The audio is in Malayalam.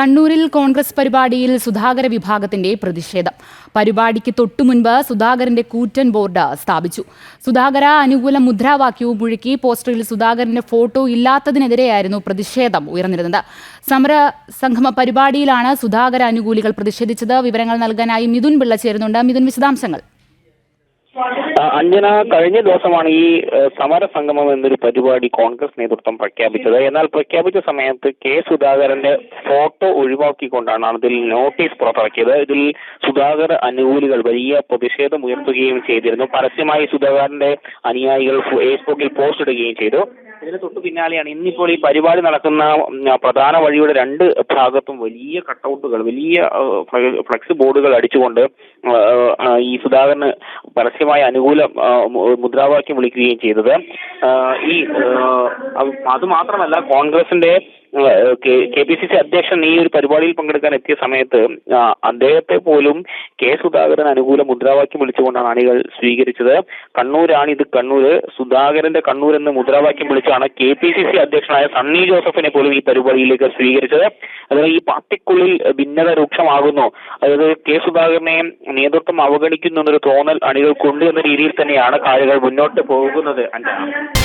കണ്ണൂരിൽ കോൺഗ്രസ് പരിപാടിയിൽ സുധാകര വിഭാഗത്തിന്റെ പ്രതിഷേധം. പരിപാടിക്ക് തൊട്ടുമുൻപ് സുധാകരന്റെ കൂറ്റൻ ബോർഡ് സ്ഥാപിച്ചു. സുധാകര അനുകൂല മുദ്രാവാക്യവും മുഴുക്കി പോസ്റ്ററിൽ സുധാകരന്റെ ഫോട്ടോ ഇല്ലാത്തതിനെതിരെയായിരുന്നു പ്രതിഷേധം ഉയർന്നിരുന്നത്. സമര സംഗമ പരിപാടിയിലാണ് സുധാകര അനുകൂലികൾ പ്രതിഷേധിച്ചത്. വിവരങ്ങൾ നൽകാനായി മിഥുൻ പിള്ള ചേരുന്നുണ്ട്. മിഥുൻ വിശദാംശങ്ങൾ. അഞ്ജന കഴിഞ്ഞ ദിവസമാണ് ഈ സമര സംഗമം എന്നൊരു പരിപാടി കോൺഗ്രസ് നേതൃത്വം പ്രഖ്യാപിച്ചത്. എന്നാൽ പ്രഖ്യാപിച്ച സമയത്ത് കെ സുധാകരന്റെ ഫോട്ടോ ഒഴിവാക്കിക്കൊണ്ടാണ് അതിൽ നോട്ടീസ് പുറത്തിറക്കിയത്. ഇതിൽ സുധാകർ അനുകൂലികൾ വലിയ പ്രതിഷേധം ഉയർത്തുകയും ചെയ്തിരുന്നു. പരസ്യമായി സുധാകരന്റെ അനുയായികൾ ഫേസ്ബുക്കിൽ പോസ്റ്റ് ഇടുകയും ചെയ്തു. ഇതിന് തൊട്ടു പിന്നാലെയാണ് ഇന്നിപ്പോൾ ഈ പരിപാടി നടക്കുന്ന പ്രധാന വഴിയുടെ രണ്ട് ഭാഗത്തും വലിയ കട്ടൗട്ടുകൾ വലിയ ഫ്ലക്സ് ബോർഡുകൾ അടിച്ചുകൊണ്ട് ഈ സുധാകരന് പരസ്യമായ അനുകൂല ഏഹ്, മു- മുദ്രാവാക്യം വിളിക്കുകയും ചെയ്തത്. ഈ അതുമാത്രമല്ല അത് അത് മാത്രമല്ല കോൺഗ്രസിന്റെ കെ പി സി സി അധ്യക്ഷൻ ഈ ഒരു പരിപാടിയിൽ പങ്കെടുക്കാൻ എത്തിയ സമയത്ത് അദ്ദേഹത്തെ പോലും കെ സുധാകരൻ അനുകൂല മുദ്രാവാക്യം വിളിച്ചുകൊണ്ടാണ് അണികൾ സ്വീകരിച്ചത്. കണ്ണൂരാണ് ഇത് കണ്ണൂര്. സുധാകരന്റെ കണ്ണൂർ എന്ന് മുദ്രാവാക്യം വിളിച്ചാണ് കെ പി സി സി അധ്യക്ഷനായ സണ്ണി ജോസഫിനെ പോലും ഈ പരിപാടിയിലേക്ക് സ്വീകരിച്ചത്. അതായത് ഈ പാർട്ടിക്കുള്ളിൽ ഭിന്നത രൂക്ഷമാകുന്നു. അതായത് കെ സുധാകരനെ നേതൃത്വം അവഗണിക്കുന്നു എന്നൊരു തോന്നൽ അണികൾക്കുണ്ട് എന്ന രീതിയിൽ തന്നെയാണ് കാര്യങ്ങൾ മുന്നോട്ട് പോകുന്നത്. അഞ്ജന